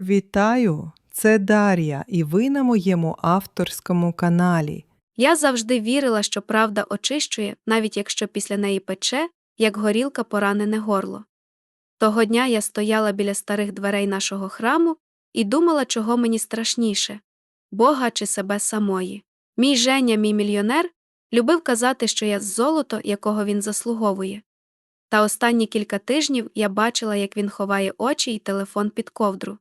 Вітаю! Це Дар'я, і ви на моєму авторському каналі. Я завжди вірила, що правда очищує, навіть якщо після неї пече, як горілка поранене горло. Того дня я стояла біля старих дверей нашого храму і думала, чого мені страшніше Бога чи себе самої. Мій Женя, мій мільйонер, любив казати, що я золото, якого він заслуговує. Та останні кілька тижнів я бачила, як він ховає очі і телефон під ковдру.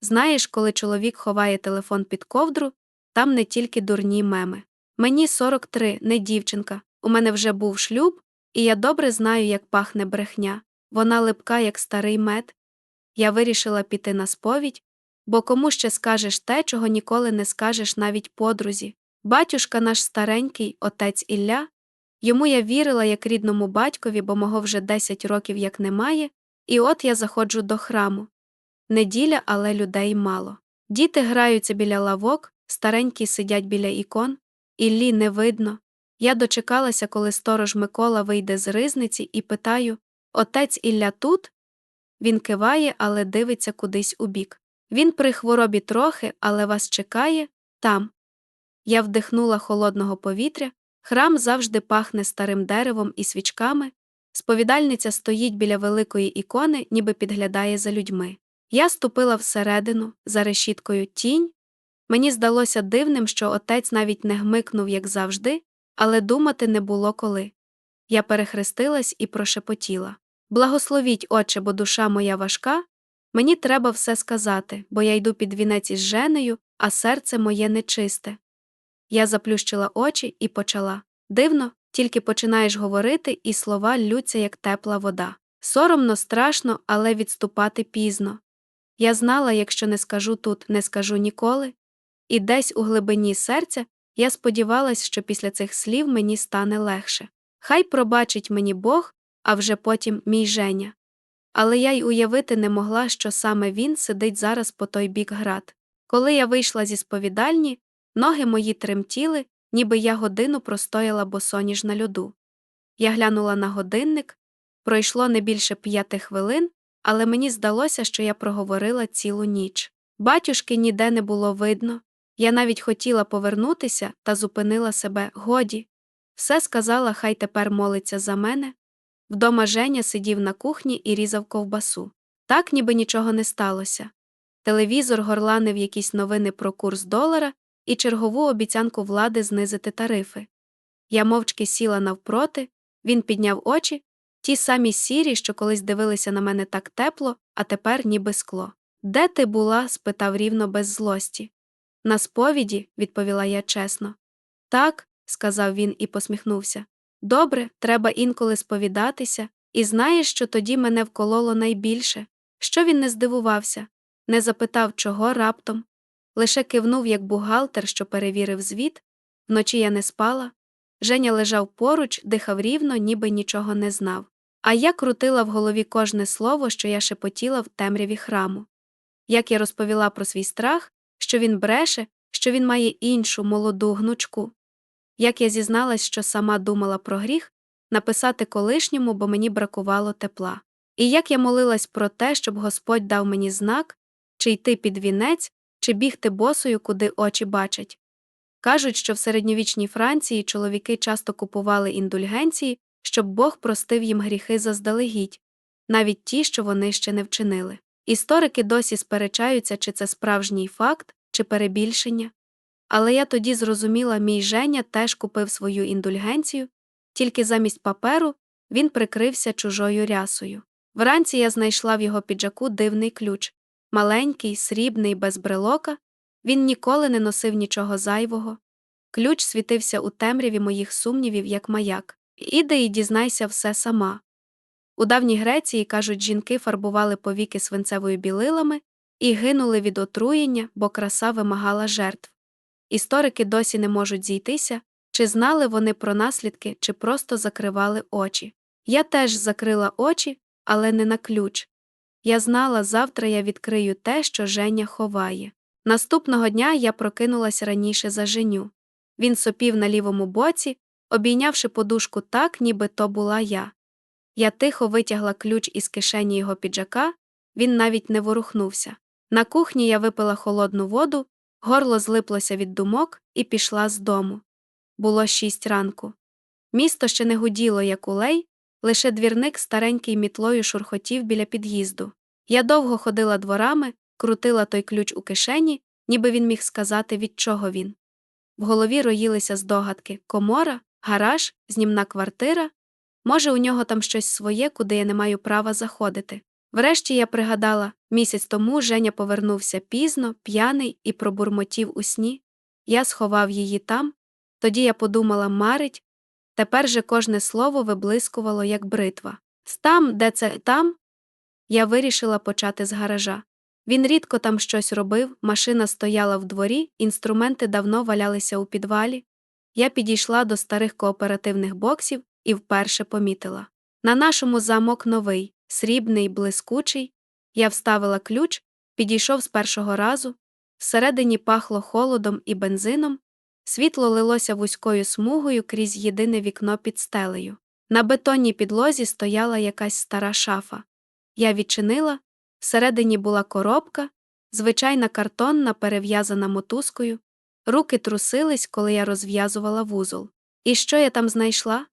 Знаєш, коли чоловік ховає телефон під ковдру, там не тільки дурні меми. Мені 43, не дівчинка. У мене вже був шлюб, і я добре знаю, як пахне брехня. Вона липка, як старий мед. Я вирішила піти на сповідь, бо кому ще скажеш те, чого ніколи не скажеш навіть подрузі. Батюшка наш старенький, отець Ілля. Йому я вірила як рідному батькові, бо мого вже 10 років як немає, і от я заходжу до храму. Неділя, але людей мало. Діти граються біля лавок, старенькі сидять біля ікон, Іллі не видно. Я дочекалася, коли сторож Микола вийде з ризниці, і питаю Отець Ілля тут? Він киває, але дивиться кудись убік. Він при хворобі трохи, але вас чекає там. Я вдихнула холодного повітря, храм завжди пахне старим деревом і свічками. Сповідальниця стоїть біля великої ікони, ніби підглядає за людьми. Я ступила всередину, за решіткою тінь. Мені здалося дивним, що отець навіть не гмикнув, як завжди, але думати не було коли. Я перехрестилась і прошепотіла Благословіть, отче, бо душа моя важка. Мені треба все сказати, бо я йду під вінець із женею, а серце моє нечисте. Я заплющила очі і почала. Дивно, тільки починаєш говорити, і слова ллються, як тепла вода. Соромно, страшно, але відступати пізно. Я знала, якщо не скажу тут, не скажу ніколи, і десь у глибині серця я сподівалась, що після цих слів мені стане легше. Хай пробачить мені Бог, а вже потім мій Женя. Але я й уявити не могла, що саме він сидить зараз по той бік град. Коли я вийшла зі сповідальні, ноги мої тремтіли, ніби я годину простояла босоніж на льоду. Я глянула на годинник, пройшло не більше п'яти хвилин, але мені здалося, що я проговорила цілу ніч. Батюшки ніде не було видно. Я навіть хотіла повернутися та зупинила себе годі. Все сказала, хай тепер молиться за мене. Вдома Женя сидів на кухні і різав ковбасу. Так, ніби нічого не сталося. Телевізор горланив якісь новини про курс долара і чергову обіцянку влади знизити тарифи. Я мовчки сіла навпроти, він підняв очі, ті самі сірі, що колись дивилися на мене так тепло, а тепер ніби скло. Де ти була? спитав рівно без злості. На сповіді, відповіла я чесно. Так, сказав він і посміхнувся. Добре, треба інколи сповідатися, і знаєш, що тоді мене вкололо найбільше. Що він не здивувався, не запитав, чого раптом, лише кивнув, як бухгалтер, що перевірив звіт. Вночі я не спала. Женя лежав поруч, дихав рівно, ніби нічого не знав. А я крутила в голові кожне слово, що я шепотіла в темряві храму. Як я розповіла про свій страх, що він бреше, що він має іншу молоду гнучку. Як я зізналась, що сама думала про гріх, написати колишньому, бо мені бракувало тепла. І як я молилась про те, щоб Господь дав мені знак, чи йти під вінець, чи бігти босою, куди очі бачать. Кажуть, що в середньовічній Франції чоловіки часто купували індульгенції, щоб Бог простив їм гріхи заздалегідь, навіть ті, що вони ще не вчинили. Історики досі сперечаються, чи це справжній факт, чи перебільшення. Але я тоді зрозуміла, мій Женя теж купив свою індульгенцію, тільки замість паперу він прикрився чужою рясою. Вранці я знайшла в його піджаку дивний ключ маленький, срібний, без брелока. Він ніколи не носив нічого зайвого. Ключ світився у темряві моїх сумнівів, як маяк. Іди і дізнайся все сама. У давній Греції, кажуть, жінки фарбували повіки свинцевою білилами і гинули від отруєння, бо краса вимагала жертв. Історики досі не можуть зійтися, чи знали вони про наслідки, чи просто закривали очі. Я теж закрила очі, але не на ключ. Я знала, завтра я відкрию те, що Женя ховає. Наступного дня я прокинулась раніше за Женю. Він сопів на лівому боці, обійнявши подушку так, ніби то була я. Я тихо витягла ключ із кишені його піджака, він навіть не ворухнувся. На кухні я випила холодну воду, горло злиплося від думок і пішла з дому. Було шість ранку. Місто ще не гуділо, як улей, лише двірник старенький мітлою шурхотів біля під'їзду. Я довго ходила дворами, крутила той ключ у кишені, ніби він міг сказати, від чого він. В голові роїлися здогадки комора, гараж, знімна квартира. Може, у нього там щось своє, куди я не маю права заходити. Врешті я пригадала, місяць тому Женя повернувся пізно, п'яний і пробурмотів у сні. Я сховав її там. Тоді я подумала, марить. Тепер же кожне слово виблискувало, як бритва. Там, де це там, я вирішила почати з гаража. Він рідко там щось робив, машина стояла в дворі, інструменти давно валялися у підвалі. Я підійшла до старих кооперативних боксів і вперше помітила. На нашому замок новий, срібний, блискучий. Я вставила ключ, підійшов з першого разу. Всередині пахло холодом і бензином, світло лилося вузькою смугою крізь єдине вікно під стелею. На бетонній підлозі стояла якась стара шафа. Я відчинила, всередині була коробка, звичайна картонна, перев'язана мотузкою. Руки трусились, коли я розв'язувала вузол. І що я там знайшла?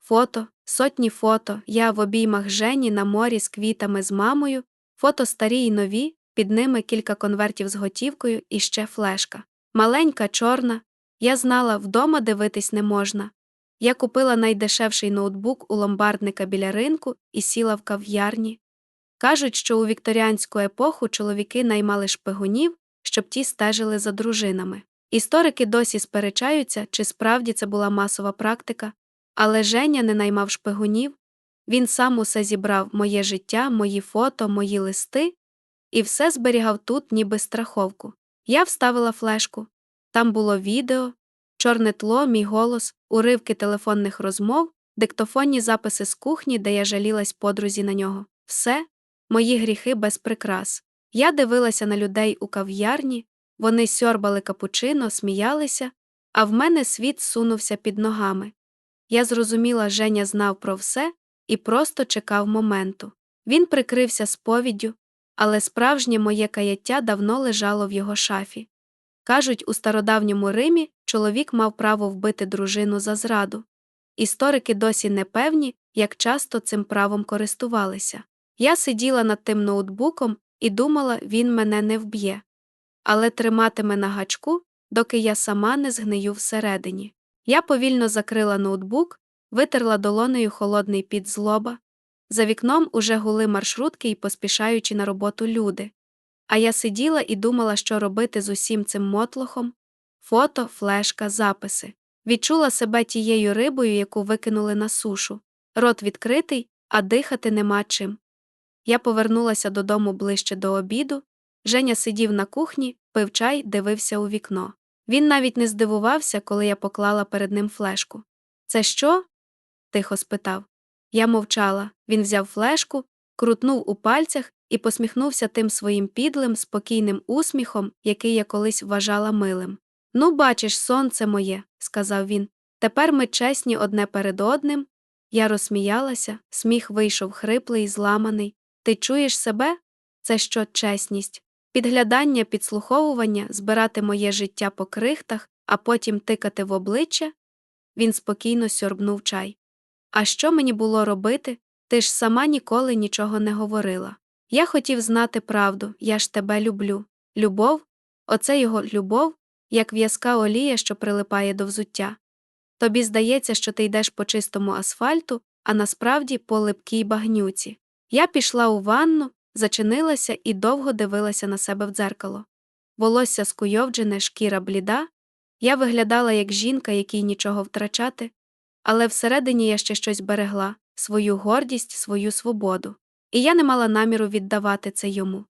Фото, сотні фото, я в обіймах Жені на морі з квітами з мамою, фото старі й нові, під ними кілька конвертів з готівкою і ще флешка. Маленька, чорна. Я знала, вдома дивитись не можна. Я купила найдешевший ноутбук у ломбардника біля ринку і сіла в кав'ярні. Кажуть, що у вікторіанську епоху чоловіки наймали шпигунів, щоб ті стежили за дружинами. Історики досі сперечаються, чи справді це була масова практика, але Женя не наймав шпигунів, він сам усе зібрав моє життя, мої фото, мої листи, і все зберігав тут, ніби страховку. Я вставила флешку. Там було відео, чорне тло, мій голос, уривки телефонних розмов, диктофонні записи з кухні, де я жалілась подрузі на нього. Все, мої гріхи без прикрас. Я дивилася на людей у кав'ярні, вони сьорбали капучино, сміялися, а в мене світ сунувся під ногами. Я зрозуміла, Женя знав про все і просто чекав моменту. Він прикрився сповіддю, але справжнє моє каяття давно лежало в його шафі. Кажуть, у стародавньому Римі чоловік мав право вбити дружину за зраду. Історики досі не певні, як часто цим правом користувалися. Я сиділа над тим ноутбуком і думала, він мене не вб'є, але триматиме на гачку, доки я сама не згнию всередині. Я повільно закрила ноутбук, витерла долонею холодний під злоба. За вікном уже гули маршрутки і поспішаючи на роботу люди. А я сиділа і думала, що робити з усім цим мотлохом фото, флешка, записи. Відчула себе тією рибою, яку викинули на сушу. Рот відкритий, а дихати нема чим. Я повернулася додому ближче до обіду. Женя сидів на кухні, пив чай, дивився у вікно. Він навіть не здивувався, коли я поклала перед ним флешку. Це що? тихо спитав. Я мовчала. Він взяв флешку, крутнув у пальцях і посміхнувся тим своїм підлим, спокійним усміхом, який я колись вважала милим. Ну, бачиш, сонце моє, сказав він. Тепер ми чесні одне перед одним. Я розсміялася, сміх вийшов хриплий зламаний. Ти чуєш себе? Це що чесність? Підглядання, підслуховування, збирати моє життя по крихтах, а потім тикати в обличчя? Він спокійно сьорбнув чай. А що мені було робити? Ти ж сама ніколи нічого не говорила. Я хотів знати правду, я ж тебе люблю. Любов? Оце його любов, як в'язка олія, що прилипає до взуття. Тобі здається, що ти йдеш по чистому асфальту, а насправді по липкій багнюці. Я пішла у ванну, зачинилася і довго дивилася на себе в дзеркало. Волосся скуйовджене, шкіра бліда. Я виглядала як жінка, якій нічого втрачати, але всередині я ще щось берегла свою гордість, свою свободу, і я не мала наміру віддавати це йому.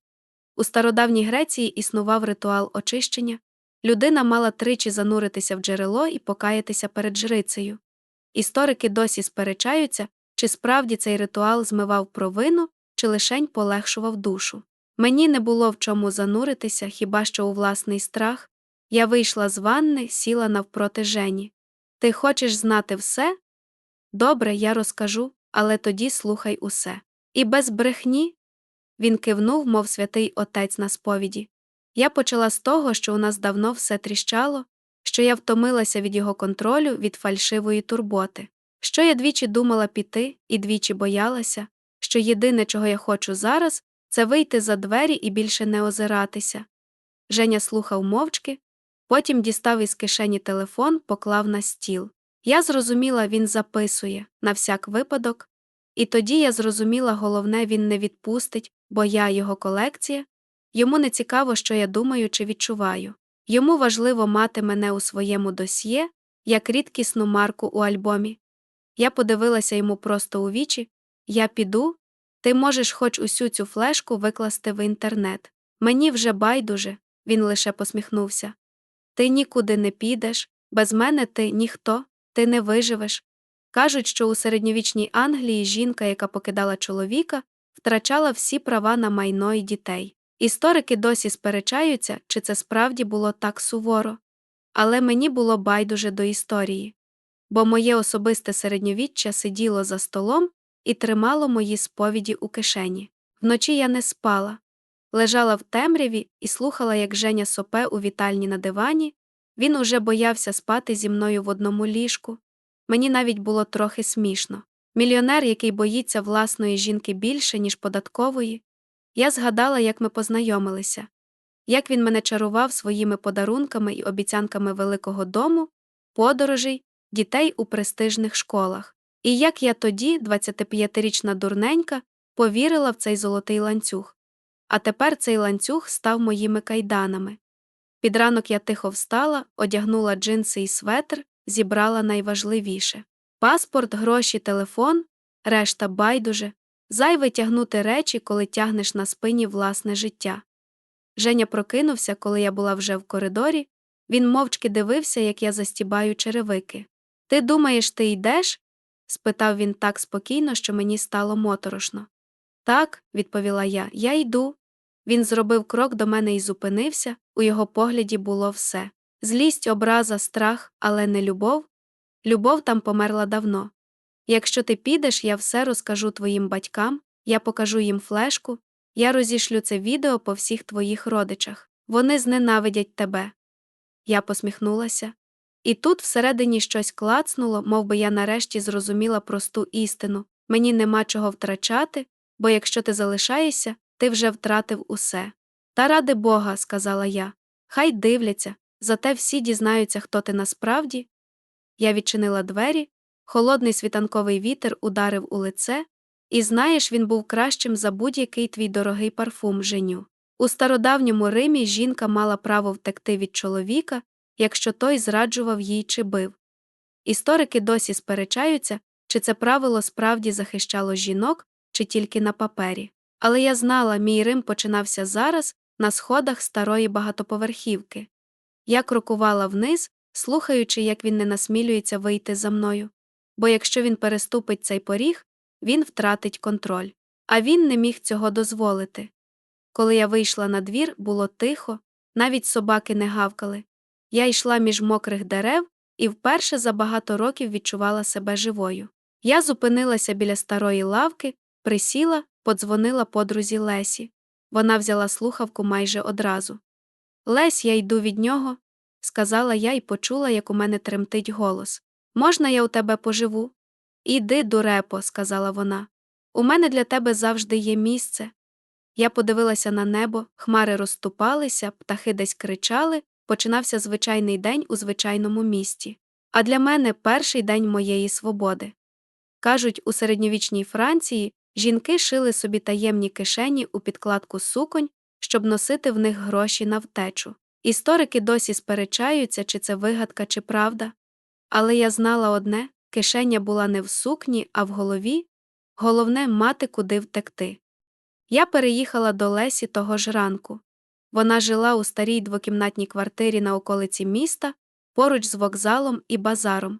У стародавній Греції існував ритуал очищення, людина мала тричі зануритися в джерело і покаятися перед жрицею. Історики досі сперечаються, чи справді цей ритуал змивав провину, чи лишень полегшував душу. Мені не було в чому зануритися, хіба що у власний страх. Я вийшла з ванни, сіла навпроти Жені. Ти хочеш знати все? Добре, я розкажу, але тоді слухай усе. І без брехні? Він кивнув, мов святий отець на сповіді. Я почала з того, що у нас давно все тріщало, що я втомилася від його контролю, від фальшивої турботи, що я двічі думала піти і двічі боялася, що єдине, чого я хочу зараз, це вийти за двері і більше не озиратися. Женя слухав мовчки, потім дістав із кишені телефон, поклав на стіл. Я зрозуміла, він записує на всяк випадок, і тоді я зрозуміла, головне, він не відпустить, бо я його колекція. Йому не цікаво, що я думаю чи відчуваю. Йому важливо мати мене у своєму досьє, як рідкісну марку у альбомі. Я подивилася йому просто у вічі я піду, ти можеш хоч усю цю флешку викласти в інтернет. Мені вже байдуже, він лише посміхнувся. Ти нікуди не підеш, без мене ти ніхто, ти не виживеш. Кажуть, що у середньовічній Англії жінка, яка покидала чоловіка, втрачала всі права на майно і дітей. Історики досі сперечаються, чи це справді було так суворо. Але мені було байдуже до історії, бо моє особисте середньовіччя сиділо за столом і тримало мої сповіді у кишені. Вночі я не спала, лежала в темряві і слухала, як Женя сопе у вітальні на дивані. Він уже боявся спати зі мною в одному ліжку. Мені навіть було трохи смішно. Мільйонер, який боїться власної жінки більше, ніж податкової. Я згадала, як ми познайомилися, як він мене чарував своїми подарунками і обіцянками великого дому, подорожей, дітей у престижних школах, і як я тоді, 25-річна дурненька, повірила в цей золотий ланцюг. А тепер цей ланцюг став моїми кайданами. Під ранок я тихо встала, одягнула джинси і светр, зібрала найважливіше паспорт, гроші, телефон, решта байдуже, зайве тягнути речі, коли тягнеш на спині власне життя. Женя прокинувся, коли я була вже в коридорі, він мовчки дивився, як я застібаю черевики. Ти думаєш, ти йдеш? Спитав він так спокійно, що мені стало моторошно. Так, відповіла я, я йду. Він зробив крок до мене і зупинився, у його погляді було все злість, образа, страх, але не любов. Любов там померла давно. Якщо ти підеш, я все розкажу твоїм батькам, я покажу їм флешку, я розішлю це відео по всіх твоїх родичах. Вони зненавидять тебе. Я посміхнулася. І тут всередині щось клацнуло, мов би я нарешті зрозуміла просту істину мені нема чого втрачати, бо якщо ти залишаєшся, ти вже втратив усе. Та ради Бога, сказала я, хай дивляться, зате всі дізнаються, хто ти насправді. Я відчинила двері, холодний світанковий вітер ударив у лице, і знаєш, він був кращим за будь-який твій дорогий парфум женю. У стародавньому Римі жінка мала право втекти від чоловіка, якщо той зраджував їй чи бив. Історики досі сперечаються, чи це правило справді захищало жінок, чи тільки на папері. Але я знала, мій Рим починався зараз на сходах старої багатоповерхівки. Я крокувала вниз, слухаючи, як він не насмілюється вийти за мною. Бо якщо він переступить цей поріг, він втратить контроль. А він не міг цього дозволити. Коли я вийшла на двір, було тихо, навіть собаки не гавкали. Я йшла між мокрих дерев і вперше за багато років відчувала себе живою. Я зупинилася біля старої лавки, присіла, подзвонила подрузі Лесі. Вона взяла слухавку майже одразу. Лесь, я йду від нього, сказала я і почула, як у мене тремтить голос. Можна я у тебе поживу? Іди, дурепо, сказала вона. У мене для тебе завжди є місце. Я подивилася на небо, хмари розступалися, птахи десь кричали, починався звичайний день у звичайному місті. А для мене перший день моєї свободи. Кажуть, у середньовічній Франції жінки шили собі таємні кишені у підкладку суконь, щоб носити в них гроші на втечу. Історики досі сперечаються, чи це вигадка, чи правда. Але я знала одне кишеня була не в сукні, а в голові головне мати куди втекти. Я переїхала до Лесі того ж ранку. Вона жила у старій двокімнатній квартирі на околиці міста, поруч з вокзалом і базаром.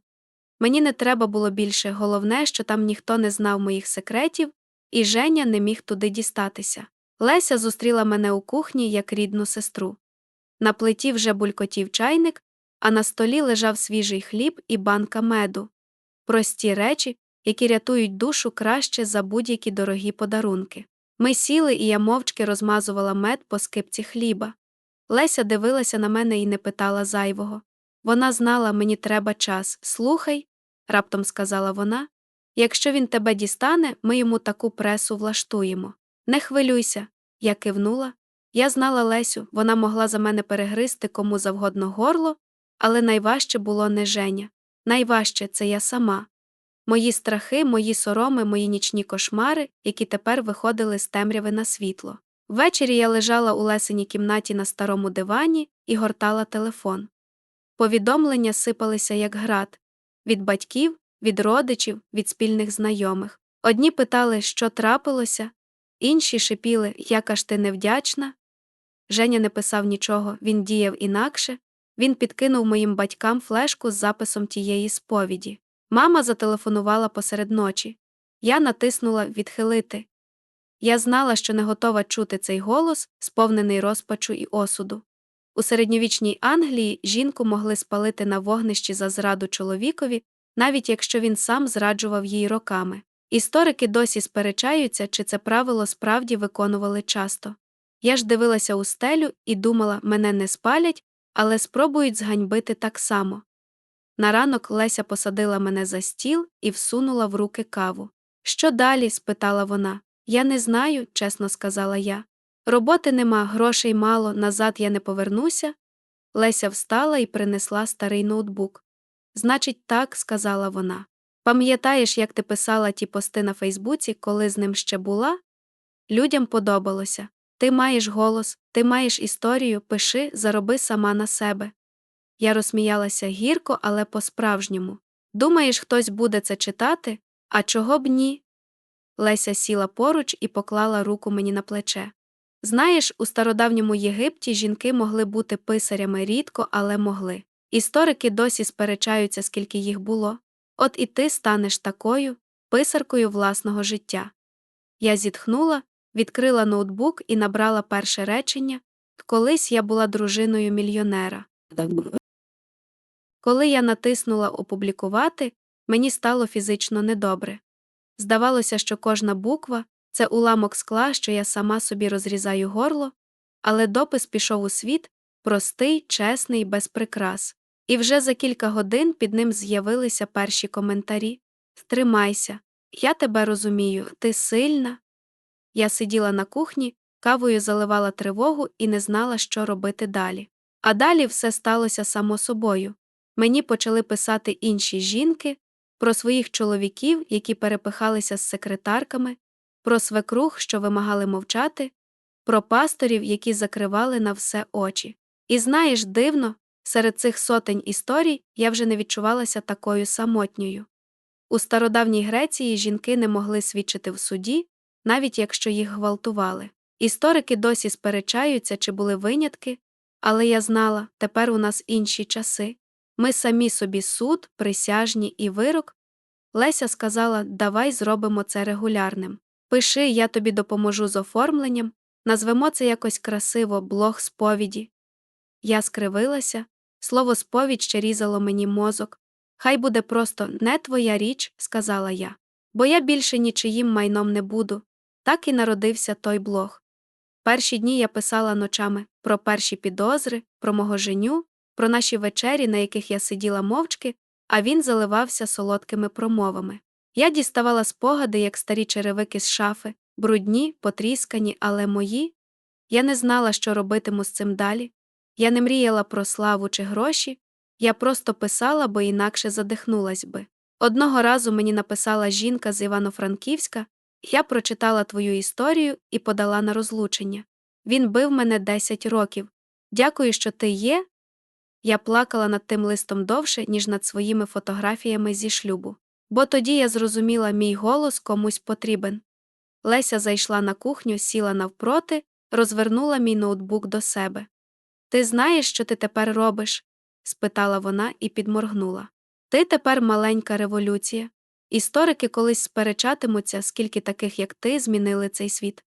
Мені не треба було більше, головне, що там ніхто не знав моїх секретів, і Женя не міг туди дістатися. Леся зустріла мене у кухні як рідну сестру. На плиті вже булькотів чайник, а на столі лежав свіжий хліб і банка меду. Прості речі, які рятують душу краще за будь-які дорогі подарунки. Ми сіли, і я мовчки розмазувала мед по скипці хліба. Леся дивилася на мене і не питала зайвого. Вона знала, мені треба час. Слухай, раптом сказала вона. Якщо він тебе дістане, ми йому таку пресу влаштуємо. Не хвилюйся, я кивнула. Я знала Лесю, вона могла за мене перегризти кому завгодно горло, але найважче було не Женя. Найважче це я сама. Мої страхи, мої сороми, мої нічні кошмари, які тепер виходили з темряви на світло. Ввечері я лежала у лесеній кімнаті на старому дивані і гортала телефон. Повідомлення сипалися як град від батьків, від родичів, від спільних знайомих. Одні питали, що трапилося, інші шипіли, яка ж ти невдячна. Женя не писав нічого, він діяв інакше. Він підкинув моїм батькам флешку з записом тієї сповіді. Мама зателефонувала посеред ночі. Я натиснула відхилити. Я знала, що не готова чути цей голос, сповнений розпачу і осуду. У середньовічній Англії жінку могли спалити на вогнищі за зраду чоловікові, навіть якщо він сам зраджував її роками. Історики досі сперечаються, чи це правило справді виконували часто. Я ж дивилася у стелю і думала, мене не спалять, але спробують зганьбити так само. На ранок Леся посадила мене за стіл і всунула в руки каву. Що далі? спитала вона. Я не знаю, чесно сказала я. Роботи нема, грошей мало, назад я не повернуся. Леся встала і принесла старий ноутбук. Значить, так, сказала вона. Пам'ятаєш, як ти писала ті пости на Фейсбуці, коли з ним ще була? Людям подобалося. Ти маєш голос, ти маєш історію, пиши, зароби сама на себе. Я розсміялася гірко, але по-справжньому. Думаєш, хтось буде це читати? А чого б ні? Леся сіла поруч і поклала руку мені на плече. Знаєш, у стародавньому Єгипті жінки могли бути писарями рідко, але могли. Історики досі сперечаються, скільки їх було. От і ти станеш такою писаркою власного життя. Я зітхнула, відкрила ноутбук і набрала перше речення колись я була дружиною мільйонера. Коли я натиснула опублікувати, мені стало фізично недобре. Здавалося, що кожна буква це уламок скла, що я сама собі розрізаю горло, але допис пішов у світ простий, чесний, без прикрас. І вже за кілька годин під ним з'явилися перші коментарі Стримайся, я тебе розумію, ти сильна. Я сиділа на кухні, кавою заливала тривогу і не знала, що робити далі. А далі все сталося само собою. Мені почали писати інші жінки про своїх чоловіків, які перепихалися з секретарками, про свекрух, що вимагали мовчати, про пасторів, які закривали на все очі. І знаєш, дивно, серед цих сотень історій я вже не відчувалася такою самотньою. У стародавній Греції жінки не могли свідчити в суді, навіть якщо їх гвалтували. Історики досі сперечаються, чи були винятки, але я знала, тепер у нас інші часи. Ми самі собі суд, присяжні і вирок. Леся сказала давай зробимо це регулярним. Пиши, я тобі допоможу з оформленням, назвемо це якось красиво, блог сповіді. Я скривилася, слово сповідь ще різало мені мозок. Хай буде просто не твоя річ, сказала я, бо я більше нічиїм майном не буду. Так і народився той блог. Перші дні я писала ночами про перші підозри, про мого женю, про наші вечері, на яких я сиділа мовчки, а він заливався солодкими промовами. Я діставала спогади, як старі черевики з шафи, брудні, потріскані, але мої. Я не знала, що робитиму з цим далі. Я не мріяла про славу чи гроші, я просто писала, бо інакше задихнулась би. Одного разу мені написала жінка з Івано-Франківська, я прочитала твою історію і подала на розлучення. Він бив мене 10 років. Дякую, що ти є. Я плакала над тим листом довше, ніж над своїми фотографіями зі шлюбу. Бо тоді я зрозуміла, мій голос комусь потрібен. Леся зайшла на кухню, сіла навпроти, розвернула мій ноутбук до себе. Ти знаєш, що ти тепер робиш? спитала вона і підморгнула. Ти тепер маленька революція. Історики колись сперечатимуться, скільки таких, як ти, змінили цей світ.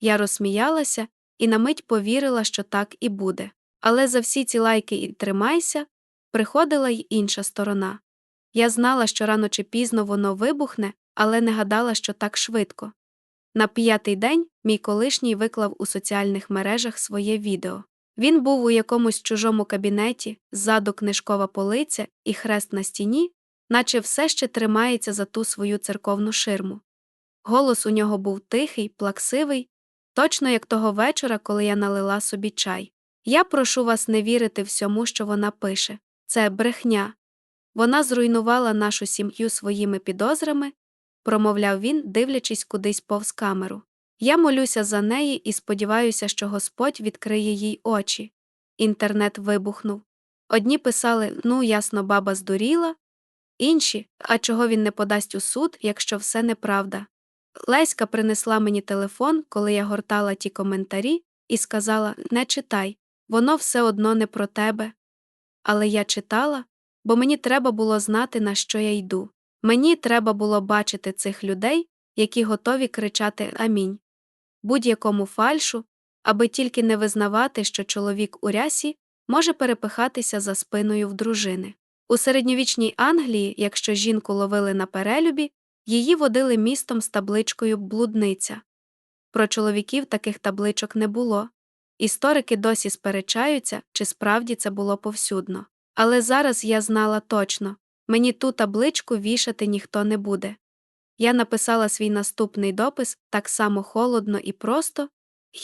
Я розсміялася і на мить повірила, що так і буде. Але за всі ці лайки і тримайся приходила й інша сторона. Я знала, що рано чи пізно воно вибухне, але не гадала, що так швидко. На п'ятий день мій колишній виклав у соціальних мережах своє відео. Він був у якомусь чужому кабінеті, ззаду книжкова полиця і хрест на стіні, наче все ще тримається за ту свою церковну ширму. Голос у нього був тихий, плаксивий, точно як того вечора, коли я налила собі чай. Я прошу вас не вірити всьому, що вона пише. Це брехня. Вона зруйнувала нашу сім'ю своїми підозрами, промовляв він, дивлячись кудись повз камеру. Я молюся за неї і сподіваюся, що Господь відкриє їй очі. Інтернет вибухнув. Одні писали ну, ясно, баба здуріла, інші, а чого він не подасть у суд, якщо все неправда. Леська принесла мені телефон, коли я гортала ті коментарі, і сказала не читай, воно все одно не про тебе. Але я читала, бо мені треба було знати, на що я йду. Мені треба було бачити цих людей, які готові кричати Амінь. Будь-якому фальшу, аби тільки не визнавати, що чоловік у рясі може перепихатися за спиною в дружини. У середньовічній Англії, якщо жінку ловили на перелюбі, її водили містом з табличкою блудниця. Про чоловіків таких табличок не було. Історики досі сперечаються, чи справді це було повсюдно. Але зараз я знала точно мені ту табличку вішати ніхто не буде. Я написала свій наступний допис так само холодно і просто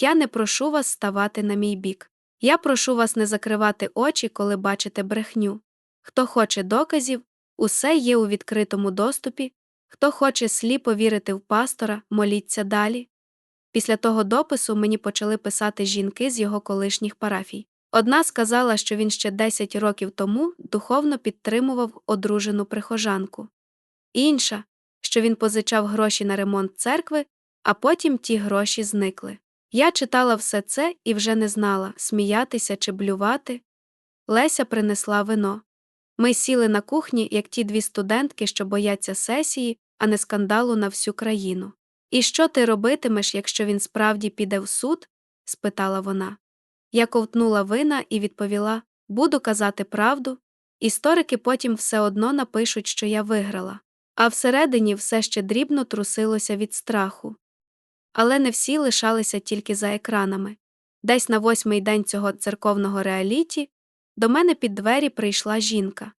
я не прошу вас ставати на мій бік. Я прошу вас не закривати очі, коли бачите брехню. Хто хоче доказів, усе є у відкритому доступі, хто хоче сліпо вірити в пастора, моліться далі. Після того допису мені почали писати жінки з його колишніх парафій. Одна сказала, що він ще 10 років тому духовно підтримував одружену прихожанку. Інша, що він позичав гроші на ремонт церкви, а потім ті гроші зникли. Я читала все це і вже не знала, сміятися чи блювати. Леся принесла вино. Ми сіли на кухні, як ті дві студентки, що бояться сесії, а не скандалу на всю країну. І що ти робитимеш, якщо він справді піде в суд? спитала вона. Я ковтнула вина і відповіла буду казати правду. Історики потім все одно напишуть, що я виграла, а всередині все ще дрібно трусилося від страху. Але не всі лишалися тільки за екранами. Десь на восьмий день цього церковного реаліті до мене під двері прийшла жінка.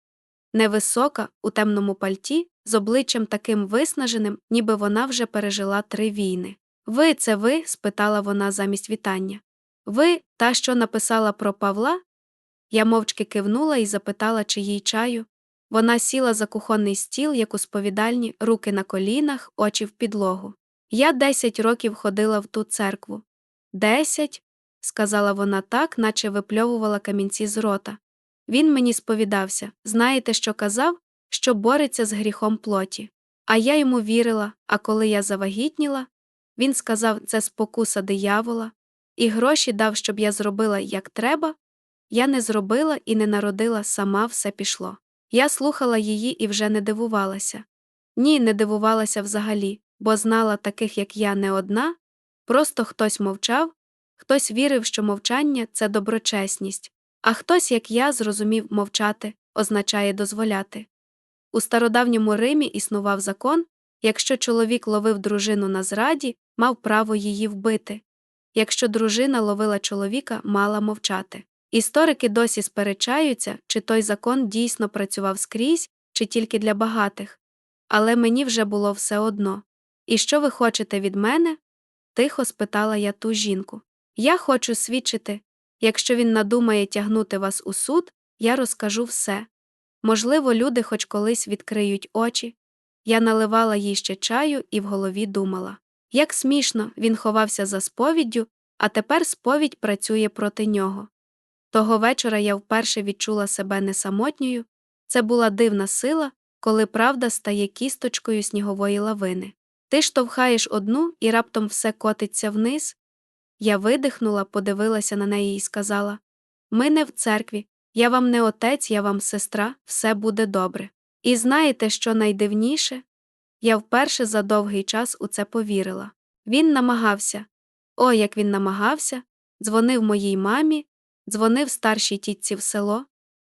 Невисока, у темному пальті, з обличчям таким виснаженим, ніби вона вже пережила три війни. Ви, це ви? спитала вона замість вітання. Ви, та, що написала про Павла? Я мовчки кивнула і запитала, чи їй чаю. Вона сіла за кухонний стіл, як у сповідальні, руки на колінах, очі в підлогу. Я десять років ходила в ту церкву. Десять? сказала вона так, наче випльовувала камінці з рота. Він мені сповідався знаєте, що казав, що бореться з гріхом плоті. А я йому вірила, а коли я завагітніла, він сказав, це спокуса диявола, і гроші дав, щоб я зробила як треба. Я не зробила і не народила, сама все пішло. Я слухала її і вже не дивувалася. Ні, не дивувалася взагалі, бо знала таких, як я, не одна, просто хтось мовчав, хтось вірив, що мовчання це доброчесність, а хтось, як я, зрозумів мовчати означає дозволяти. У стародавньому Римі існував закон якщо чоловік ловив дружину на зраді, мав право її вбити. Якщо дружина ловила чоловіка, мала мовчати. Історики досі сперечаються, чи той закон дійсно працював скрізь, чи тільки для багатих, але мені вже було все одно. І що ви хочете від мене? тихо спитала я ту жінку. Я хочу свідчити якщо він надумає тягнути вас у суд, я розкажу все. Можливо, люди хоч колись відкриють очі. Я наливала їй ще чаю і в голові думала. Як смішно, він ховався за сповіддю, а тепер сповідь працює проти нього. Того вечора я вперше відчула себе не самотньою, це була дивна сила, коли правда стає кісточкою снігової лавини. Ти штовхаєш одну і раптом все котиться вниз. Я видихнула, подивилася на неї і сказала Ми не в церкві, я вам не отець, я вам сестра, все буде добре. І знаєте, що найдивніше? Я вперше за довгий час у це повірила. Він намагався. О, як він намагався, дзвонив моїй мамі, дзвонив старшій тітці в село,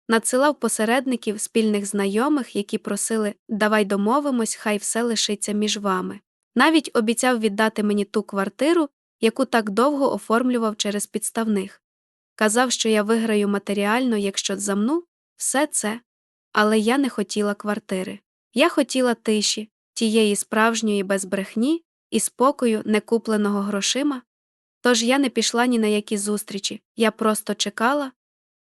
надсилав посередників спільних знайомих, які просили давай домовимось, хай все лишиться між вами. Навіть обіцяв віддати мені ту квартиру, яку так довго оформлював через підставних. Казав, що я виграю матеріально, якщо замну все це, але я не хотіла квартири. Я хотіла тиші, тієї справжньої без брехні і спокою, не купленого грошима. Тож я не пішла ні на які зустрічі, я просто чекала.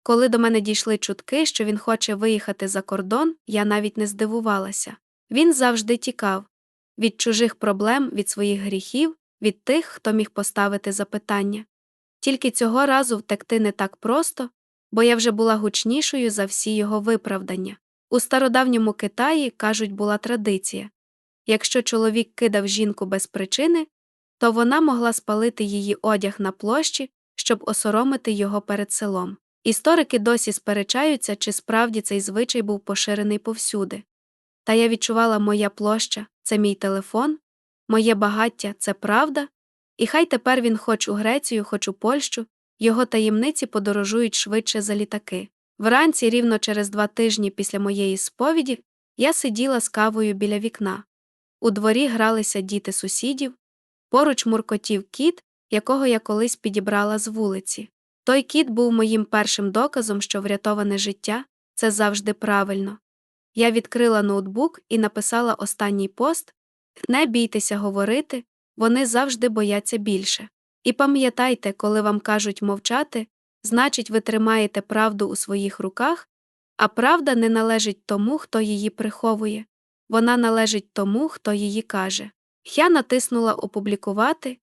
Коли до мене дійшли чутки, що він хоче виїхати за кордон, я навіть не здивувалася. Він завжди тікав від чужих проблем, від своїх гріхів, від тих, хто міг поставити запитання. Тільки цього разу втекти не так просто, бо я вже була гучнішою за всі його виправдання. У стародавньому Китаї, кажуть, була традиція якщо чоловік кидав жінку без причини, то вона могла спалити її одяг на площі, щоб осоромити його перед селом. Історики досі сперечаються, чи справді цей звичай був поширений повсюди. Та я відчувала моя площа це мій телефон, моє багаття це правда, і хай тепер він хоч у Грецію, хоч у Польщу, його таємниці подорожують швидше за літаки. Вранці, рівно через два тижні після моєї сповіді, я сиділа з кавою біля вікна. У дворі гралися діти сусідів, поруч муркотів кіт, якого я колись підібрала з вулиці. Той кіт був моїм першим доказом, що врятоване життя це завжди правильно. Я відкрила ноутбук і написала останній пост Не бійтеся говорити, вони завжди бояться більше. І пам'ятайте, коли вам кажуть мовчати, значить, ви тримаєте правду у своїх руках, а правда не належить тому, хто її приховує, вона належить тому, хто її каже. Я натиснула опублікувати,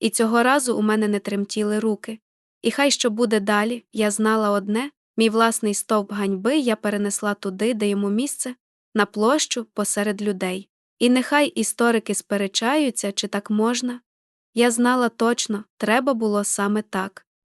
і цього разу у мене не тремтіли руки. І хай що буде далі, я знала одне мій власний стовп ганьби я перенесла туди, де йому місце, на площу посеред людей. І нехай історики сперечаються, чи так можна. Я знала точно, треба було саме так.